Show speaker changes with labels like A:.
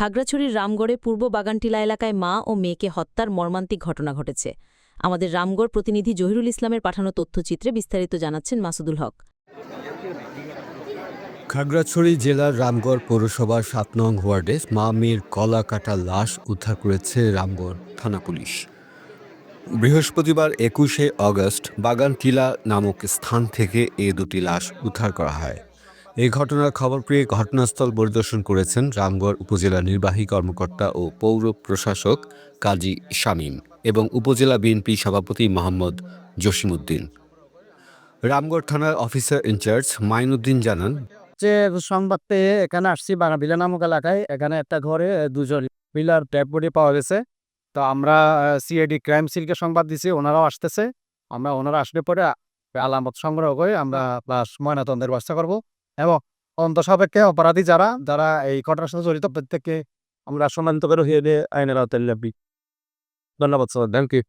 A: খাগড়াছড়ির রামগড়ে পূর্ব বাগানটিলা এলাকায় মা ও মেয়েকে হত্যার মর্মান্তিক ঘটনা ঘটেছে। আমাদের রামগড় প্রতিনিধি জহিরুল ইসলামের পাঠানো তথ্যচিত্রে বিস্তারিত জানাচ্ছেন মাসুদুল হক।
B: খাগড়াছড়ি জেলার রামগড় পৌরসভার সাত নং ওয়ার্ডে মা মেয়ের গলা কাটা লাশ উদ্ধার করেছে রামগড় থানা পুলিশ। বৃহস্পতিবার একুশে অগস্ট বাগানটিলা নামক স্থান থেকে এ দুটি লাশ উদ্ধার করা হয়। এই ঘটনার খবর পেয়ে ঘটনাস্থল পরিদর্শন করেছেন রামগড় উপজেলা নির্বাহী কর্মকর্তা ও পৌর প্রশাসক কাজী শামীম এবং উপজেলা বিএনপি সভাপতি মোহাম্মদ জসিমউদ্দিন। রামগড় থানার অফিসার ইনচার্জ মাইনুদ্দিন জানান,
C: যে সংবাদ পেয়ে এখানে আসছি বানাবিলা নামক এলাকায়। এখানে একটা ঘরে দুজন পিলার ডেড বডি পাওয়া গেছে। তো আমরা সিআইডি ক্রাইম সিলকে সংবাদ দিছি, ওনারাও আসতেছে। আমরা ওনারা আসলে পরে আলামত সংগ্রহ করে আমরা, প্লাস ময়নাতন্ত্রের ব্যবস্থা করব। এবং অন্ত সাপেক্ষে অপরাধী যারা যারা এই ঘটনার সাথে জড়িত, প্রত্যেককে আমরা সম্মানিত করে হয়ে আইনের আওতায় ধন্যবাদ স্যার থ্যাংক ইউ